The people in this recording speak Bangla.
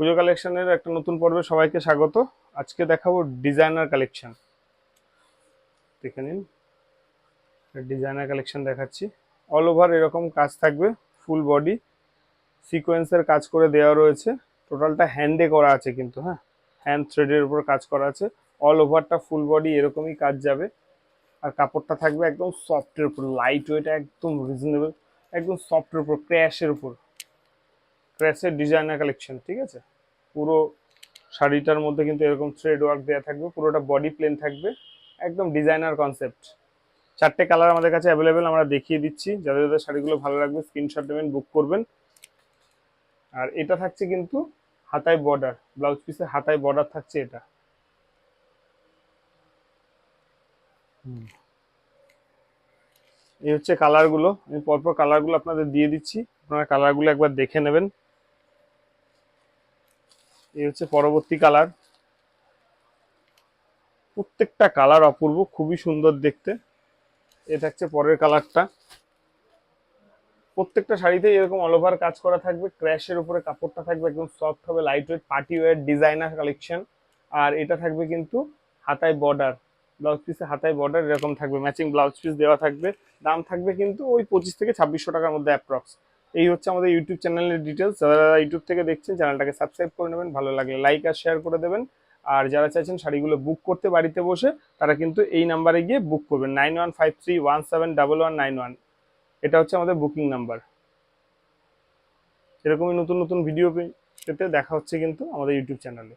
পুজো কালেকশনের একটা নতুন পর্বে সবাইকে স্বাগত। আজকে দেখাবো ডিজাইনার কালেকশন দেখে নিন। ডিজাইনার কালেকশন দেখাচ্ছি। অল ওভার এরকম কাজ থাকবে ফুল বডি সিকোয়েন্সের কাজ করে দেওয়া রয়েছে। টোটালটা হ্যান্ডে করা আছে কিন্তু হ্যাঁ? হ্যান্ড থ্রেডের উপর কাজ করা আছে। অল ওভারটা ফুল বডি এরকমই কাজ যাবে। আর কাপড়টা থাকবে একদম সফটের উপর লাইট ওয়েট একদম রিজনেবল একদম সফটের উপর ক্র্যাশের উপর। ক্র্যাশের ডিজাইনার কালেকশন ঠিক আছে? পুরো শাড়িটার মধ্যে কিন্তু এরকম থ্রেড ওয়ার্ক দেওয়া থাকবে পুরোটা বডি প্লেন থাকবে একদম ডিজাইনার কনসেপ্ট চারটে কালার আমাদের কাছে অ্যাভেলেবেল আমরা দেখিয়ে দিচ্ছি। যাদের যাদের শাড়িগুলো ভালো লাগবে স্ক্রিনশট নেবেন বুক করবেন। আর এটা থাকছে কিন্তু হাতায় বর্ডার ব্লাউজ পিসে হাতায় বর্ডার থাকছে এটা। এই হচ্ছে কালারগুলো আমি পরপর কালারগুলো আপনাদের দিয়ে দিচ্ছি। আপনারা কালারগুলো একবার দেখে নেবেন। এই হচ্ছে পরবর্তী কালার প্রত্যেকটা কালার অপূর্ব, খুবই সুন্দর দেখতে। এ থাকছে পরের কালারটা প্রত্যেকটা শাড়িতেই এরকম অল ওভার কাজ করা থাকবে। ক্র্যাশের উপরে কাপড়টা থাকবে একদম সফট হবে light weight party wear designer collection আর এটা থাকবে কিন্তু হাতায় বর্ডার ব্লাউজ পিসে হাতায় বর্ডার এরকম থাকবে। ম্যাচিং ব্লাউজ পিস দেওয়া থাকবে। দাম থাকবে কিন্তু ওই পঁচিশ থেকে ছাব্বিশশো টাকার মধ্যে অ্যাপ্রক্স এই হচ্ছে আমাদের ইউটিউব চ্যানেলের ডিটেলস যারা ইউটিউব থেকে দেখছেন চ্যানেলটাকে সাবস্ক্রাইব করে নেবেন। ভালো লাগলে লাইক আর শেয়ার করে দেবেন। আর যারা চাইছেন শাড়িগুলো বুক করতে বাড়িতে বসে, তারা কিন্তু এই নাম্বারে গিয়ে বুক করবেন। Nine one five three one seven double one nine one এটা হচ্ছে আমাদের বুকিং নাম্বার এরকমই নতুন নতুন ভিডিও পেতে দেখা হচ্ছে কিন্তু আমাদের ইউটিউব চ্যানেলে